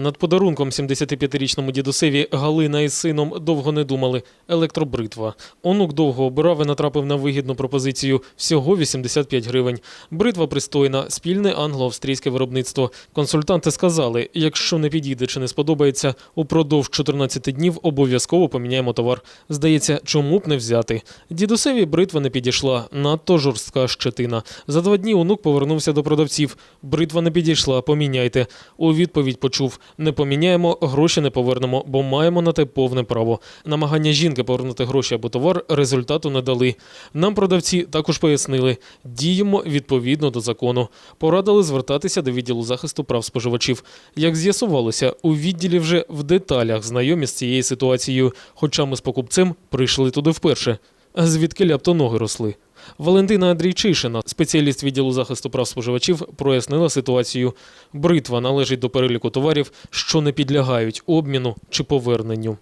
Над подарунком 75-річному дідусеві Галина із сином довго не думали. Електробритва. Онук довго обирав і натрапив на вигідну пропозицію всього 85 гривень. Бритва пристойна, спільне англо-австрійське виробництво. Консультанти сказали, якщо не підійде чи не сподобається, упродовж 14 днів обов'язково поміняємо товар. Здається, чому б не взяти. Дідусеві бритва не підійшла, надто жорстка щетина. За два дні онук повернувся до продавців. Бритва не підійшла, поміняйте. У відповідь почув: не поміняємо, гроші не повернемо, бо маємо на те повне право. Намагання жінки повернути гроші або товар результату не дали. Нам продавці також пояснили, діємо відповідно до закону. Порадили звертатися до відділу захисту прав споживачів. Як з'ясувалося, у відділі вже в деталях знайомі з цією ситуацією, хоча ми з покупцем прийшли туди вперше А Звідки ляпто ноги росли? Валентина Андрійчишина, спеціаліст відділу захисту прав споживачів, прояснила ситуацію. Бритва належить до переліку товарів, що не підлягають обміну чи поверненню.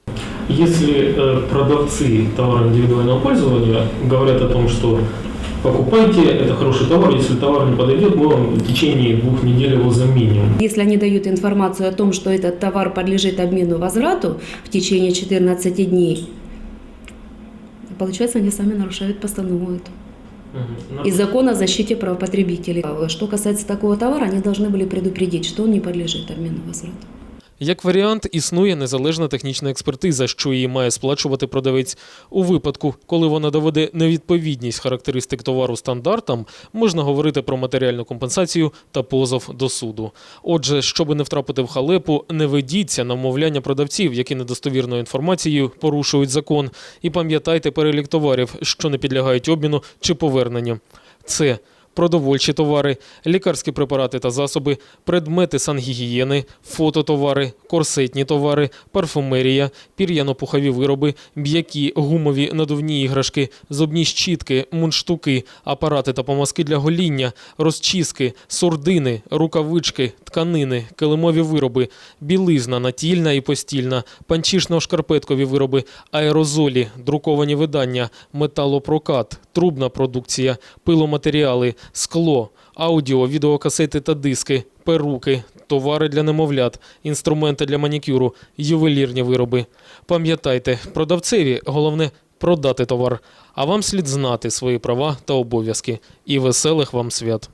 Если э, продавцы товара индивидуального пользования говорят о том, что покупайте, это хороший товар, если товар не подойдет, мы вам в течение двух недель его заменим. Если они дают информацию о том, что этот товар подлежит обмену возврату в течение 14 дней, получается, они сами нарушают постанову эту. И закон о защите прав потребителей. А Что касается такого товара, они должны были предупредить, что он не подлежит обмену возврату. Як варіант, існує незалежна технічна експертиза, що її має сплачувати продавець. У випадку, коли вона доведе невідповідність характеристик товару стандартам, можна говорити про матеріальну компенсацію та позов до суду. Отже, щоби не втрапити в халепу, не ведіться на вмовляння продавців, які недостовірною інформацією порушують закон. І пам'ятайте перелік товарів, що не підлягають обміну чи поверненню. Це продовольчі товари, лікарські препарати та засоби, предмети сангігієни, фототовари, корсетні товари, парфумерія, пір'яно-пухові вироби, м'які, гумові надувні іграшки, зубні щітки, мундштуки, апарати та помазки для гоління, розчіски, сурдини, рукавички, тканини, килимові вироби, білизна натільна і постільна, панчішно-шкарпеткові вироби, аерозолі, друковані видання, металопрокат, трубна продукція, пиломатеріали, скло, аудіо, відеокасети та диски, перуки, товари для немовлят, інструменти для манікюру, ювелірні вироби. Пам'ятайте, продавцеві головне продати товар, а вам слід знати свої права та обов'язки. І веселих вам свят!